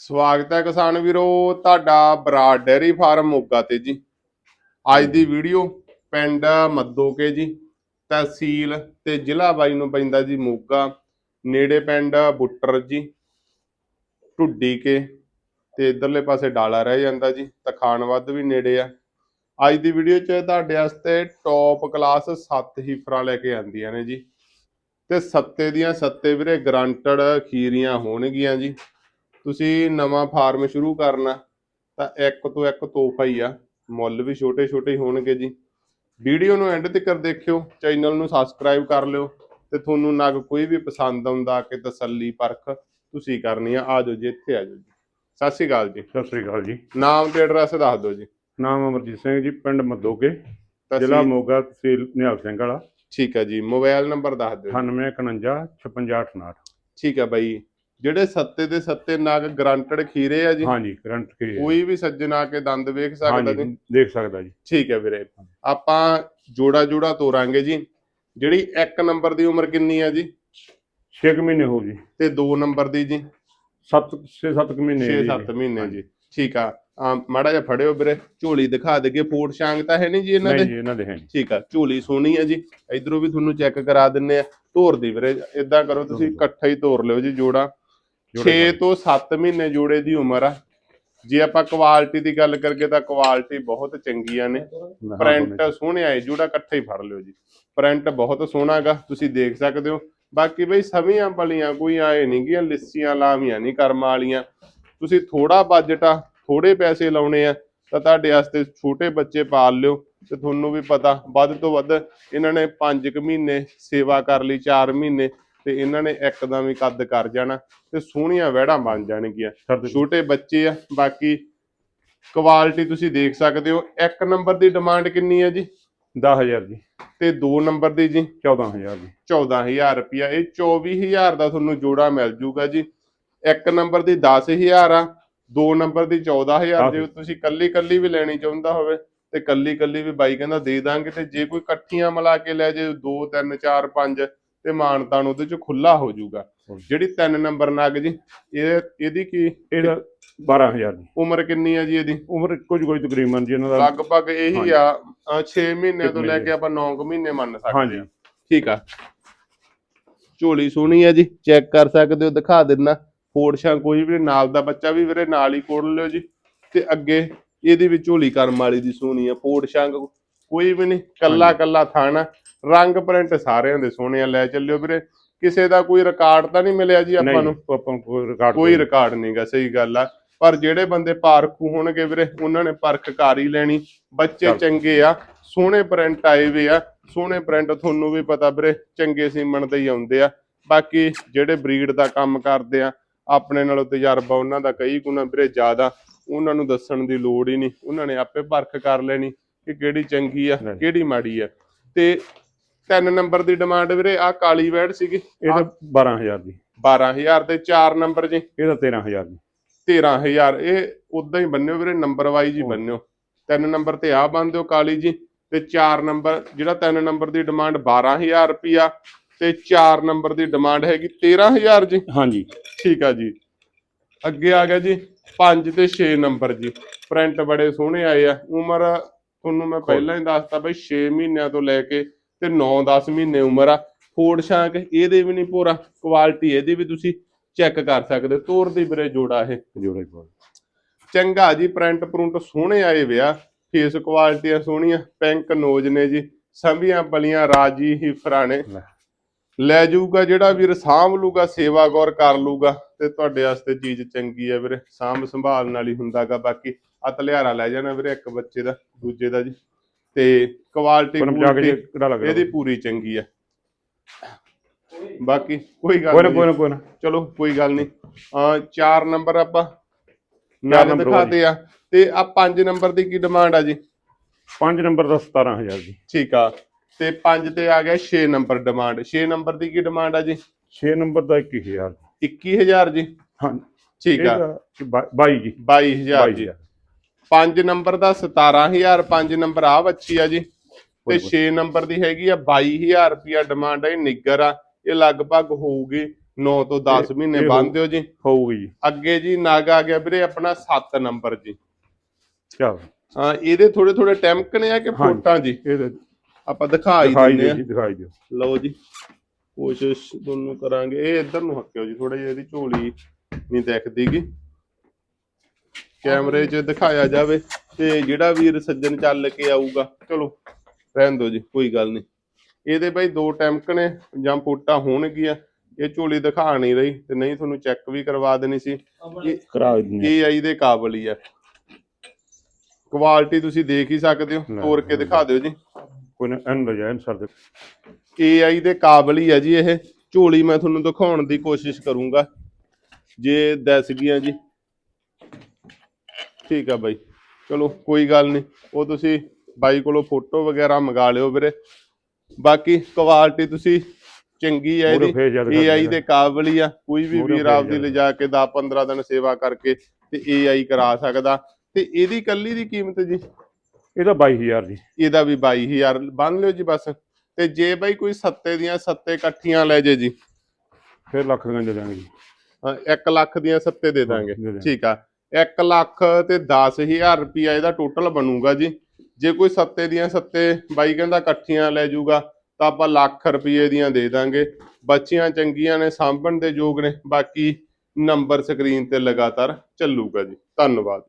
ਸਵਾਗਤ ਹੈ ਕਿਸਾਨ ਵੀਰੋ, ਤੁਹਾਡਾ ਬਰਾਡ ਡੇਰੀ ਫਾਰਮ ਮੋਗਾ ਤੇ ਜੀ। ਅੱਜ ਦੀ ਵੀਡੀਓ ਪਿੰਡ ਮੱਦੋਕੇ ਜੀ, ਤਹਿਸੀਲ ਤੇ ਜ਼ਿਲ੍ਹਾ ਬਾਈ ਨੂੰ ਪੈਂਦਾ ਜੀ ਮੋਗਾ, ਨੇੜੇ ਪਿੰਡ ਬੁੱਟਰ ਜੀ ਢੁੱਡੀ ਕੇ ਤੇ ਇਧਰਲੇ ਪਾਸੇ ਡਾਲਾ ਰਹਿ ਜਾਂਦਾ ਜੀ ਤਖਾਨ ਵੱਧ ਵੀ ਨੇੜੇ ਆ। ਅੱਜ ਦੀ ਵੀਡੀਓ 'ਚ ਤੁਹਾਡੇ ਵਾਸਤੇ ਟੌਪ ਕਲਾਸ 7 ਹੀਫਰਾਂ ਲੈ ਕੇ ਆਂਦੀਆਂ ਨੇ ਜੀ। ਤੇ ਸੱਤੇ ਦੀਆਂ ਸੱਤੇ ਵੀਰੇ ਗਰੰਟਡ ਖੀਰੀਆਂ ਹੋਣਗੀਆਂ ਜੀ। ਤੁਸੀਂ ਨਵਾਂ ਫਾਰਮ ਸ਼ੁਰੂ ਕਰਨਾ ਤਾਂ ਇੱਕ ਤੋਂ ਇੱਕ ਤੋਹਫਾ ਹੀ ਆ। ਮੁੱਲ ਵੀ ਛੋਟੇ ਛੋਟੇ ਹੋਣਗੇ ਜੀ। ਵੀਡੀਓ ਨੂੰ ਐਂਡ ਤੱਕ ਦੇਖਿਓ ਚੈਨਲ ਨੂੰ ਸਬਸਕ੍ਰਾਈਬ ਕਰ ਲਿਓ ਤੇ ਤੁਹਾਨੂੰ ਨਗ ਕੋਈ ਵੀ ਪਸੰਦ ਆਉਂਦਾ ਕਿ ਤਸੱਲੀ ਪਰਖ ਤੁਸੀਂ ਕਰਨੀ ਆ। ਆ ਜਾਓ ਜੀ ਇੱਥੇ ਆ ਜਾਓ ਜੀ। ਸਤਿ ਸ਼੍ਰੀ ਅਕਾਲ ਜੀ। ਸਤਿ ਸ੍ਰੀ ਅਕਾਲ ਜੀ। ਨਾਮ ਤੇ ਐਡਰੈਸ ਦੱਸ ਦਿਓ ਜੀ। ਨਾਮ ਅਮਰਜੀਤ ਸਿੰਘ ਜੀ ਪਿੰਡ ਮੱਦੋਕੇ ਜ਼ਿਲ੍ਹਾ ਮੋਗਾ ਤਹਿਸੀਲ ਨਿਹਾਲ ਸਿੰਘ ਵਾਲਾ। ਠੀਕ ਹੈ ਜੀ ਮੋਬਾਈਲ ਨੰਬਰ ਦੱਸ ਦਿਓ ਜੀ। 9851 5668 ਠੀਕ ਹੈ ਬਾਈ। ਜਿਹੜੇ ਸੱਤੇ ਦੇ ਸੱਤੇ ਨਗ ਗਰੰਟਡ ਖੀਰੇ ਆ ਜੀ ਹਾਂਜੀ ਕਰੰਟ ਕੀ ਕੋਈ ਵੀ ਸੱਜਣ ਆ ਕੇ ਦੰਦ ਵੇਖ ਸਕਦਾ ਜੀ? ਹਾਂਜੀ ਦੇਖ ਸਕਦਾ ਜੀ। ਠੀਕ ਹੈ ਵੀਰੇ। ਆਪਾਂ ਜੋੜਾ ਜੋੜਾ ਤੋਰਾਂਗੇ ਜੀ। ਜਿਹੜੀ 1 ਨੰਬਰ ਦੀ ਉਮਰ ਕਿੰਨੀ ਹੈ ਜੀ? 6 ਮਹੀਨੇ ਹੋ ਜੀ ਤੇ 2 ਨੰਬਰ ਦੀ ਜੀ? 7 6-7 ਮਹੀਨੇ 6-7 ਮਹੀਨੇ ਜੀ। ਠੀਕ ਆ। ਆ ਮਾੜਾ ਜਿਹਾ ਫੜਿਓ ਵੀਰੇ। ਝੋਲੀ ਦਿਖਾ ਦੇਗੇ ਫੋਟ ਸ਼ਾਂਗ ਤਾਂ ਹੈ ਨਹੀਂ ਜੀ ਇਹਨਾਂ ਨਹੀਂ ਦੇ? ਜੀ ਇਹਨਾਂ ਦੇ ਹੈ ਨਹੀਂ। ਠੀਕ ਆ। ਝੋਲੀ ਸੋਹਣੀ ਹੈ ਜੀ। ਇਧਰੋਂ ਵੀ ਤੁਹਾਨੂੰ ਚੈੱਕ ਕਰਾ ਦਿੰਨੇ ਆ। ਧੋਰ ਦੀ ਵੀਰੇ ਇਦਾਂ ਕਰੋ ਤੁਸੀਂ ਇਕੱਠਾ ਹੀ ਤੋਰ ਲਿਓ ਜੀ ਜੋੜਾ। 6 ਤੋਂ 7 ਮਹੀਨੇ ਜੋੜੇ ਦੀ ਉਮਰ ਆ। ਜੇ ਆਪਾਂ ਕੁਆਲਿਟੀ ਦੀ ਗੱਲ ਕਰਕੇ ਤਾਂ ਕੁਆਲਿਟੀ ਬਹੁਤ ਚੰਗੀਆਂ ਨੇ। ਪ੍ਰਿੰਟ ਸੋਹਣੇ ਆਏ ਜੂੜਾ ਇਕੱਠਾ ਹੀ ਫੜ ਲਿਓ ਜੀ। ਪ੍ਰਿੰਟ ਬਹੁਤ ਸੋਹਣਾਗਾ ਤੁਸੀਂ ਦੇਖ ਸਕਦੇ ਹੋ। ਬਾਕੀ ਬਈ ਸਮੀਆਂ ਪਲੀਆਂ ਕੋਈ ਆਏ ਨਹੀਂ ਗੀਆਂ ਲਿੱਸੀਆਂ ਲਾਵੀਆਂ ਨਹੀਂ ਕਰਮ ਵਾਲੀਆਂ। ਤੁਸੀਂ ਥੋੜਾ ਬਜਟ ਆ ਥੋੜੇ ਪੈਸੇ ਲਾਉਣੇ ਆ ਤਾਂ ਤੁਹਾਡੇ ਵਾਸਤੇ ਛੋਟੇ ਬੱਚੇ ਪਾਲ ਲਿਓ। ਤੇ ਤੁਹਾਨੂੰ ਵੀ ਪਤਾ ਵੱਧ ਤੋਂ ਵੱਧ ਇਹਨਾਂ ਨੇ 5 ਕੁ ਮਹੀਨੇ ਸੇਵਾ ਕਰ ਲਈ 4 ਮਹੀਨੇ। ਤੇ ਇਹਨਾਂ ਨੇ ਇੱਕਦਮ ਹੀ ਕੱਦ ਕਰ ਜਾਣਾ ਤੇ ਸੋਹਣੀਆਂ ਵਹਿੜਾਂ ਬਣ ਜਾਣਗੀਆਂ। ਛੋਟੇ ਬੱਚੇ ਆ ਬਾਕੀ ਕੁਆਲਿਟੀ ਤੁਸੀਂ ਦੇਖ ਸਕਦੇ ਹੋ। ਇੱਕ ਨੰਬਰ ਦੀ ਡਿਮਾਂਡ ਕਿੰਨੀ ਹੈ ਜੀ? 10000 ਜੀ। ਤੇ 2 ਨੰਬਰ ਦੀ ਜੀ? 14000 ਜੀ। 14000 ਰੁਪਿਆ ਇਹ 24000 ਦਾ ਤੁਹਾਨੂੰ ਜੋੜਾ ਮਿਲ ਜੂਗਾ ਜੀ। ਇੱਕ ਨੰਬਰ ਦੀ 10000 ਆ 2 ਨੰਬਰ ਦੀ 14000 ਜੇ ਤੁਸੀਂ ਕੱਲੀ ਕੱਲੀ ਵੀ ਲੈਣੀ ਚਾਹੁੰਦਾ ਹੋਵੇ ਤੇ ਕੱਲੀ ਕੱਲੀ ਵੀ ਬਾਈ ਕਹਿੰਦਾ ਦੇ ਦਾਂਗੇ ਤੇ ਜੇ ਕੋਈ ਇਕੱਠੀਆਂ ਮਿਲਾ ਕੇ ਲੈ ਜੇ 2 3 4 5 ਤੇ ਮਾਨਤਾਨ ਉਹਦੇ ਚ ਖੁੱਲਾ ਹੋ ਜਾਊਗਾ। ਜਿਹੜੀ 3 ਨੰਬਰ ਨਗ ਜੀ ਇਹ ਇਹਦੀ ਕੀ ਇਹਦਾ 12000 ਜੀ ਉਮਰ ਕਿੰਨੀ ਆ ਜੀ ਇਹਦੀ? ਉਮਰ ਕੁਝ ਕੋਈ ਤਕਰੀਬਨ ਜੀ ਇਹਨਾਂ ਦਾ। ਲਗਭਗ ਇਹੀ ਆ 6 ਮਹੀਨੇ ਤੋਂ ਲੈ। ਕੇ ਆਪਾਂ 9 ਮਹੀਨੇ ਮੰਨ ਸਕਦੇ ਹਾਂ। ਠੀਕ ਆ। ਝੋਲੀ ਸੋਹਣੀ ਆ ਜੀ ਚੈੱਕ ਕਰ ਸਕਦੇ ਹੋ ਦਿਖਾ ਦਿੰਨਾ। ਫੋੜਸ਼ਾਂ ਕੋਈ ਵੀ ਨੀ, ਨਾਲ ਦਾ ਬੱਚਾ ਵੀ ਵੀਰੇ ਨਾਲ ਹੀ ਕੋੜ ਲਿਓ ਜੀ। ਤੇ ਅੱਗੇ ਇਹਦੀ ਵੀ ਝੋਲੀ ਕਰਮ ਵਾਲੀ ਦੀ ਸੋਹਣੀ ਆ ਫੋੜਸ਼ਾਂ ਕੋਈ ਵੀ ਨਹੀਂ ਕੱਲਾ ਕੱਲਾ ਥਾਣਾ। ਰੰਗ ਪ੍ਰਿੰਟ ਸਾਰਿਆਂ ਦੇ ਸੋਹਣੇ ਆ ਲੈ ਚੱਲਿਓ ਵੀਰੇ। ਕਿਸੇ ਦਾ ਕੋਈ ਰਿਕਾਰਡ ਤਾਂ ਨਹੀਂ ਮਿਲਿਆ ਜੀ ਆਪਾਂ ਨੂੰ? ਆਪਾਂ ਕੋਈ ਰਿਕਾਰਡ ਕੋਈ ਰਿਕਾਰਡ ਨਹੀਂਗਾ ਸਹੀ ਗੱਲ ਆ। ਪਰ ਜਿਹੜੇ ਬੰਦੇ ਪਾਰਖੂ ਹੋਣਗੇ ਵੀਰੇ ਉਹਨਾਂ ਨੇ ਪਰਖ ਕਰ ਹੀ ਲੈਣੀ। ਬੱਚੇ। ਚੰਗੇ ਆ ਸੋਹਣੇ ਪ੍ਰਿੰਟ ਆਏ ਵੇ ਆ। ਸੋਹਣੇ ਪ੍ਰਿੰਟ ਤੁਹਾਨੂੰ ਵੀ ਪਤਾ ਵੀਰੇ ਚੰਗੇ ਸੀਮਣ ਦੇ ਹੀ ਆਉਂਦੇ ਆ। ਬਾਕੀ ਜਿਹੜੇ ਬਰੀਡ ਦਾ ਕੰਮ ਕਰਦੇ ਆ ਆਪਣੇ ਨਾਲੋਂ ਤਜਰਬਾ ਉਹਨਾਂ ਦਾ ਕਈ ਗੁਣਾ ਵੀਰੇ ਜ਼ਿਆਦਾ। ਉਹਨਾਂ ਨੂੰ ਦੱਸਣ ਦੀ ਲੋੜ ਹੀ ਨਹੀਂ। ਉਹਨਾਂ ਨੇ ਆਪੇ ਪਰਖ ਕਰ ਲੈਣੀ ਕਿ ਕਿਹੜੀ ਚੰਗੀ ਆ। ਕਿਹੜੀ ਮਾੜੀ ਆ। ਤੇ ਤਿੰਨ ਨੰਬਰ ਦੀ ਡਿਮਾਂਡ ਵੀਰੇ ਆ ਕਾਲੀ ਵੈੜ ਸੀਗੀ। ਇਹਦਾ 12000 ਜੀ 12000 ਤੇ 4 ਨੰਬਰ ਜੀ। ਇਹਦਾ 13000 ਜੀ 13000 ਇਹ ਉਦਾਂ ਹੀ ਬੰਨਿਓ ਵੀਰੇ ਨੰਬਰ ਵਾਈਜ਼ ਹੀ ਬੰਨਿਓ। ਤਿੰਨ ਨੰਬਰ ਤੇ ਆ ਬੰਨਿਓ ਕਾਲੀ ਜੀ ਤੇ 4 ਨੰਬਰ ਜਿਹੜਾ ਤਿੰਨ ਨੰਬਰ ਦੀ ਡਿਮਾਂਡ 12000 ਰੁਪਿਆ ਤੇ 4 ਨੰਬਰ ਦੀ ਡਿਮਾਂਡ ਹੈਗੀ 13000 ਜੀ। ਹਾਂਜੀ। ਠੀਕ ਆ ਜੀ। ਅੱਗੇ ਆ ਗਿਆ ਜੀ 5 ਤੇ 6 ਨੰਬਰ ਜੀ। ਪ੍ਰਿੰਟ ਬੜੇ ਸੋਹਣੇ ਆਏ ਆ। ਉਮਰ ਤੁਹਾਨੂੰ ਮੈਂ ਪਹਿਲਾਂ ਹੀ ਦੱਸਤਾ ਬਈ 6 ਮਹੀਨਿਆਂ ਤੋਂ ਲੈ ਕੇ ਤੇ 9-10 ਮਹੀਨੇ ਉਮਰ ਆ ਫੋੜ ਸ਼ਾਂਕ ਇਹਦੇ ਵੀ ਨਹੀਂ ਪੂਰਾ ਕੁਆਲਿਟੀ ਇਹਦੀ ਵੀ ਤੁਸੀਂ ਚੈੱਕ ਕਰ ਸਕਦੇ ਤੋਰ ਦੀ ਵੀਰੇ ਜੋੜਾ ਇਹ ਜੋੜਾ ਹੀ। ਚੰਗਾ ਜੀ ਪ੍ਰਿੰਟ ਪ੍ਰੁੰਟ ਸੋਹਣੇ ਆਏ ਵਿਆ ਫੇਸ ਕੁਆਲਿਟੀਆਂ ਸੋਹਣੀਆਂ ਪਿੰਕ ਨੋਜ ਨੇ ਜੀ ਸੰਭੀਆਂ ਪਲੀਆਂ ਰਾਜੀ ਹੀ ਫਰਾਣੇ ਲੈ। ਜਾਊਗਾ ਜਿਹੜਾ ਵੀਰ ਸਾਂਭ ਲੂਗਾ ਸੇਵਾ ਗੌਰ ਕਰ ਲੂਗਾ ਤੇ ਤੁਹਾਡੇ ਵਾਸਤੇ ਚੀਜ਼ ਚੰਗੀ ਹੈ ਵੀਰੇ ਸਾਂਭ ਸੰਭਾਲ ਨਾਲ ਹੀ ਹੁੰਦਾਗਾ ਬਾਕੀ ਆ ਤਲਿਆਰਾ ਲੈ ਜਾਣਾ ਵੀਰੇ ਇੱਕ ਬੱਚੇ ਦਾ ਦੂਜੇ ਦਾ ਜੀ ਤੇ ਕੁਆਲਿਟੀ ਇਹਦੀ ਪੂਰੀ ਚੰਗੀ ਹੈ ਬਾਕੀ ਕੋਈ ਗੱਲ ਨਹੀਂ ਕੋਈ ਨਾ ਕੋਈ ਨਾ। ਚਲੋ ਕੋਈ ਗੱਲ ਨਹੀਂ। ਆ ਚਾਰ ਨੰਬਰ ਆਪਾਂ number ਦਿਖਾਤੇ ਆ। ਤੇ ਆ ਪੰਜ ਨੰਬਰ ਦੀ ਕੀ ਡਿਮਾਂਡ ਆ ਜੀ? 5 ਨੰਬਰ ਦਾ 17000 ਜੀ ਠੀਕ ਆ। ਤੇ ਪੰਜ ਤੇ ਆ ਗਿਆ 6 ਨੰਬਰ ਡਿਮਾਂਡ 6 ਨੰਬਰ ਦੀ ਕੀ ਡਿਮਾਂਡ ਆ ਜੀ? 6 ਨੰਬਰ ਦਾ 21000 21000 ਜੀ? ਹਾਂ ਠੀਕ ਆ। ਇਹਦਾ 22 ਜੀ। 22000 ਜੀ। 5 ਨੰਬਰ ਦਾ 17000 5 ਨੰਬਰ ਆ ਬੱਚੀ ਆ ਜੀ। ਤੇ 6 ਨੰਬਰ ਦੀ ਹੈਗੀ ਆ 22000 ਰੁਪਿਆ ਡਿਮਾਂਡ ਹੈ ਨਿੱਗਰ ਆ। ਇਹ ਲਗਭਗ ਹੋਊਗੀ 9 ਤੋਂ 10 ਇਹ- ਮਹੀਨੇ ਬੰਨ ਦਿਓ ਜੀ। ਹੋਊਗੀ ਜੀ। ਅੱਗੇ ਜੀ ਨਗ ਆ ਗਿਆ ਵੀਰੇ ਆਪਣਾ 7 ਨੰਬਰ ਜੀ। ਚਲ। ਹਾਂ ਇਹਦੇ ਥੋੜੇ ਥੋੜੇ ਟੈਂਕਣੇ ਆ ਕਿ। ਫੋਟਾਂ ਜੀ? ਇਹ ਆਪਾਂ ਦਿਖਾਈ ਦਿੰਦੇ ਆ। ਦਿਖਾਈ ਦਿਓ। ਲਓ ਜੀ ਕੋਸ਼ਿਸ਼ ਦੋਨੋਂ ਕਰਾਂਗੇ। ਇਹ ਇੱਧਰ ਨੂੰ ਹੱਕਿਓ ਜੀ ਥੋੜਾ ਜਿਹਾ ਇਹਦੀ ਝੋਲੀ ਨਹੀਂ ਦਿਖਦੀਗੀ ਕੈਮਰੇ 'ਚ ਦਿਖਾਇਆ ਜਾਵੇ ਤੇ ਜਿਹੜਾ ਵੀਰ ਸੱਜਣ ਚੱਲ ਕੇ ਆਊਗਾ। ਚਲੋ ਰਹਿਣ ਦਿਓ ਜੀ ਕੋਈ ਗੱਲ ਨਹੀਂ। ਇਹਦੇ ਬਾਈ ਦੋ ਟੈਂਕ ਨੇ ਜਾਂ ਪੋਟਾ ਹੋਣਗੀਆਂ ਇਹ ਝੋਲੀ ਦਿਖਾ ਨਹੀਂ ਰਹੀ ਤੇ ਨਹੀਂ ਤੁਹਾਨੂੰ ਚੈੱਕ ਵੀ ਕਰਵਾ ਦੇਣੀ ਸੀ। ਕਰਾ ਦਿੰਦੇ ਇਹ ਆਈ ਦੇ ਕਾਬਲ ਹੀ ਆ। ਕੁਆਲਿਟੀ ਤੁਸੀਂ ਦੇਖ ਹੀ ਸਕਦੇ ਹੋ ਤੋੜ ਕੇ ਦਿਖਾ ਦਿਓ ਜੀ। ਕੋਈ ਨਾ ਐਨ ਜਾ ਸਰ ਦੇ। AI ਦੇ ਕਾਬਲ ਹੀ ਆ ਜੀ ਇਹ। ਝੋਲੀ ਮੈਂ ਤੁਹਾਨੂੰ ਦਿਖਾਉਣ ਦੀ ਕੋਸ਼ਿਸ਼ ਕਰੂੰਗਾ। ਜੇ ਦੱਸ ਗਈਆਂ ਜੀ। ਠੀਕ ਆ ਬਾਈ। ਚਲੋ ਕੋਈ ਗੱਲ ਨਹੀਂ ਉਹ ਤੁਸੀਂ ਬਾਈ ਕੋਲੋਂ ਫੋਟੋ ਵਗੈਰਾ ਮੰਗਾ ਲਿਓ ਵੀਰੇ। ਬਾਕੀ ਕੁਆਲਿਟੀ ਤੁਸੀਂ ਚੰਗੀ ਹੈ ਮੂਹਰੇ ਇਹਦੀ। ਦੇਣਾ। ਦੇ ਕਾਬਲ ਹੀ ਆ। ਕੋਈ ਵੀ ਵੀਰ ਆਪਦੀ। ਲਿਜਾ ਕੇ 10 15 ਦਿਨ ਸੇਵਾ ਕਰਕੇ ਤੇ AI ਕਰਾ ਸਕਦਾ। ਤੇ ਇਹਦੀ ਕੱਲੀ ਦੀ ਕੀਮਤ ਜੀ? ਇਹਦਾ 22000 ਜੀ ਇਹਦਾ ਵੀ 22000 ਬੰਨ ਲਿਓ ਜੀ ਬਸ। ਤੇ ਜੇ ਬਾਈ ਕੋਈ ਸੱਤੇ ਦੀਆਂ ਸੱਤੇ ਇਕੱਠੀਆਂ ਲੈ ਜੇ ਜੀ। ਫਿਰ ਲੱਖ ਦੀਆਂ ਦੇ ਦਾਂਗੇ ਜੀ। 1 ਲੱਖ ਦੀਆਂ ਸੱਤੇ ਦੇ ਦਾਂਗੇ। ਠੀਕ ਆ। 1 ਲੱਖ ਤੇ 10000 ਰੁਪਿਆ ਇਹਦਾ ਟੋਟਲ ਬਣੂਗਾ ਜੀ। ਜੇ ਕੋਈ ਸੱਤੇ ਦੀਆਂ ਸੱਤੇ ਬਾਈ ਕਹਿੰਦਾ ਇਕੱਠੀਆਂ ਲੈ ਜਾਊਗਾ ਤਾਂ ਆਪਾਂ ਲੱਖ ਰੁਪਏ ਦੀਆਂ ਦੇ ਦਾਂਗੇ। ਬੱਚੀਆਂ ਚੰਗੀਆਂ ਨੇ, ਸਾਂਭਣ ਦੇ ਯੋਗ ਨੇ, ਬਾਕੀ ਨੰਬਰ ਸਕਰੀਨ ਤੇ ਲਗਾਤਾਰ ਚੱਲੂਗਾ ਜੀ। ਧੰਨਵਾਦ।